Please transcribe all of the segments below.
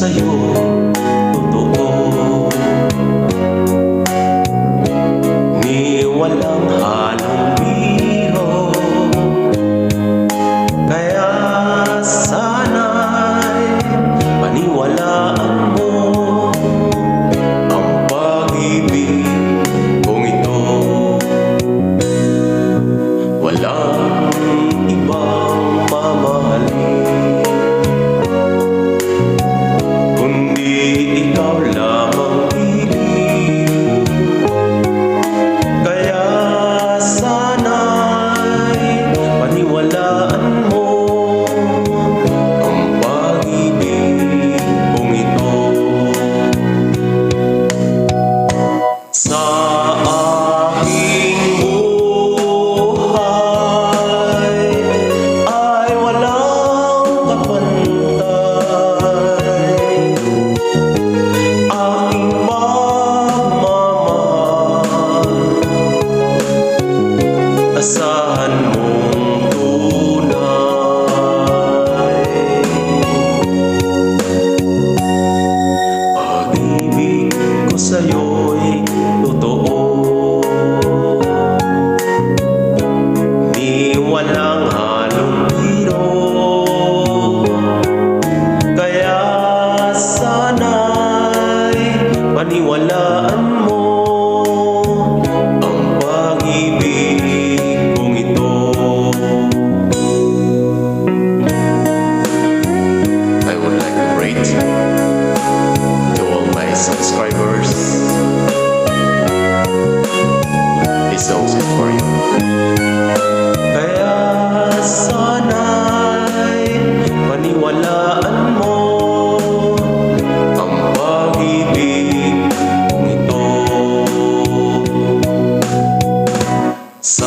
sa'yo totoo. Ni walang hanggang wala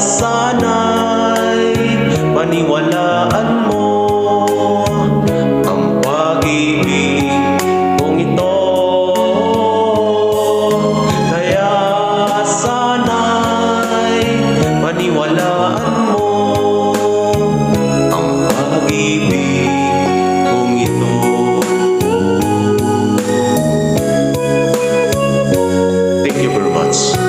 sana'y paniwalaan mo ang pag-ibig kong ito kaya sana'y paniwalaan mo ang pag-ibig kong ito Thank you very much.